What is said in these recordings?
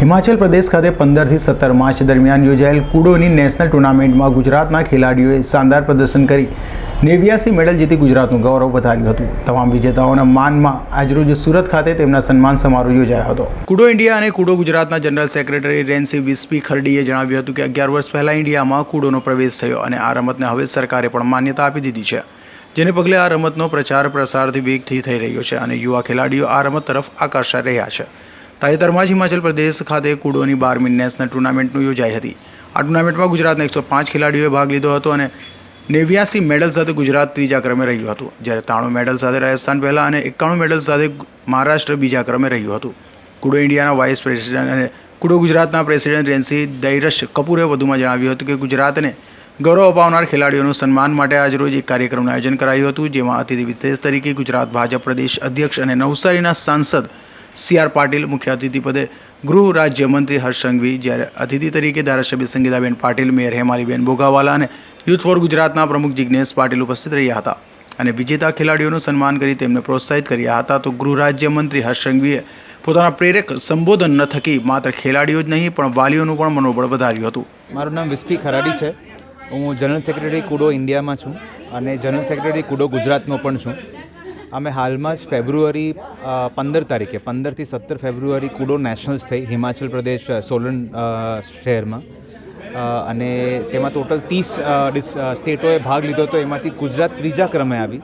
હિમાચલ પ્રદેશ ખાતે પંદરથી સત્તર માર્ચ દરમિયાન યોજાયેલ કુડોની નેશનલ ટુર્નામેન્ટમાં ગુજરાતના ખેલાડીઓએ શાનદાર પ્રદર્શન કરી. નેવ્યાસી મેડલ જીતી ગુજરાતનું ગૌરવ વધાર્યું હતું. તમામ વિજેતાઓના માનમાં આજરોજ સુરત ખાતે તેમના સન્માન સમારોહ યોજાયો હતો. કુડો ઇન્ડિયા અને કુડો ગુજરાતના જનરલ સેક્રેટરી રેન્સી વિસ્પી ખરડીએ જણાવ્યું હતું કે અગિયાર વર્ષ પહેલાં ઇન્ડિયામાં કુડોનો પ્રવેશ થયો અને આ રમતને હવે સરકારે પણ માન્યતા આપી દીધી છે. જેને પગલે આ રમતનો પ્રચાર પ્રસારથી વેગથી થઈ રહ્યો છે અને યુવા ખેલાડીઓ આ રમત તરફ આકર્ષાઈ રહ્યા છે. તાજેતરમાં જ હિમાચલ પ્રદેશ ખાતે કુડોની બારમી નેશનલ ટુર્નામેન્ટનું યોજાઈ હતી. આ ટુર્નામેન્ટમાં ગુજરાતના એકસો પાંચ ખેલાડીઓએ ભાગ લીધો હતો અને નેવ્યાસી મેડલ સાથે ગુજરાત ત્રીજા ક્રમે રહ્યું હતું. જ્યારે ત્રાણું મેડલ સાથે રાજસ્થાન પહેલાં અને એકાણું મેડલ સાથે મહારાષ્ટ્ર બીજા ક્રમે રહ્યું હતું. કુડો ઇન્ડિયાના વાઇસ પ્રેસિડેન્ટ અને કુડો ગુજરાતના પ્રેસિડેન્ટ રેન્સી દૈરશ કપૂરે વધુમાં જણાવ્યું હતું કે ગુજરાતને ગૌરવ અપાવનાર ખેલાડીઓનું સન્માન માટે આજરોજ એક કાર્યક્રમનું આયોજન કરાયું હતું, જેમાં અતિથિ વિશેષ તરીકે ગુજરાત ભાજપ પ્રદેશ અધ્યક્ષ અને નવસારીના સાંસદ સી આર પાટીલ મુખ્ય અતિથિ પદે ગૃહ રાજ્યમંત્રી હર્ષ સંઘવી જ્યારે અતિથિ તરીકે ધારાસભ્ય સંગીતાબેન પાટીલ, મેયર હેમાલીબેન બોગાવાલા અને યુથ ફોર ગુજરાતના પ્રમુખ જિજ્ઞેશ પાટીલ ઉપસ્થિત રહ્યા હતા. અને વિજેતા ખેલાડીઓનું સન્માન કરી તેમને પ્રોત્સાહિત કર્યા હતા, તો ગૃહ રાજ્યમંત્રી હર્ષ સંઘવીએ પોતાના પ્રેરક સંબોધન ન થકી માત્ર ખેલાડીઓ જ નહીં, પણ વાલીઓનું પણ મનોબળ વધાર્યું હતું. મારું નામ વિસ્પી ખરાડી છે. હું જનરલ સેક્રેટરી કુડો ઇન્ડિયામાં છું અને જનરલ સેક્રેટરી કુડો ગુજરાતનો પણ છું. અમે હાલમાં જ ફેબ્રુઆરી પંદર તારીખે, પંદરથી સત્તર ફેબ્રુઆરી કુડો નેશનલ્સ થઈ હિમાચલ પ્રદેશ સોલન શહેરમાં. અને તેમાં ટોટલ ત્રીસ સ્ટેટોએ ભાગ લીધો હતો. એમાંથી ગુજરાત ત્રીજા ક્રમે આવી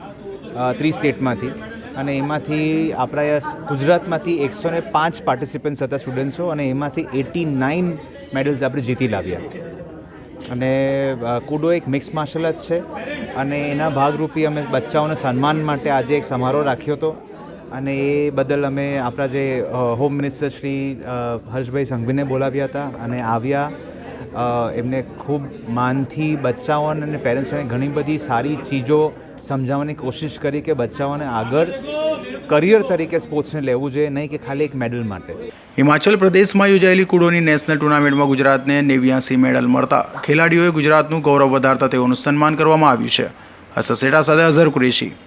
ત્રીસ સ્ટેટમાંથી. અને એમાંથી આપણા ગુજરાતમાંથી એકસો ને પાંચ પાર્ટિસિપન્ટ્સ હતા સ્ટુડન્ટ્સો અને એમાંથી એટી નાઇન મેડલ્સ આપણે જીતી લાવ્યા. અને કુડો એક મિક્સ માર્શલ આર્ટ્સ છે અને એના ભાગરૂપી અમે બચ્ચાઓને સન્માન માટે આજે એક સમારોહ રાખ્યો હતો. અને એ બદલ અમે આપણા જે હોમ મિનિસ્ટર શ્રી હર્ષભાઈ સંઘવીને બોલાવ્યા હતા અને આવ્યા એમને ખૂબ માનથી બચ્ચાઓને અને પેરેન્ટ્સોને ઘણી બધી સારી ચીજો સમજાવવાની કોશિશ કરી કે બચ્ચાઓને આગળ કરિયર તરીકે સ્પોર્ટ્સને લેવું જોઈએ, નહીં કે ખાલી એક મેડલ માટે. હિમાચલ પ્રદેશમાં યોજાયેલી કુડોની નેશનલ ટુર્નામેન્ટમાં ગુજરાતને નેવ્યાસી મેડલ મળતા ખેલાડીઓએ ગુજરાતનું ગૌરવ વધારતા તેઓનું સન્માન કરવામાં આવ્યું છે. હસસેટા સાથે અઝર કુરેશી.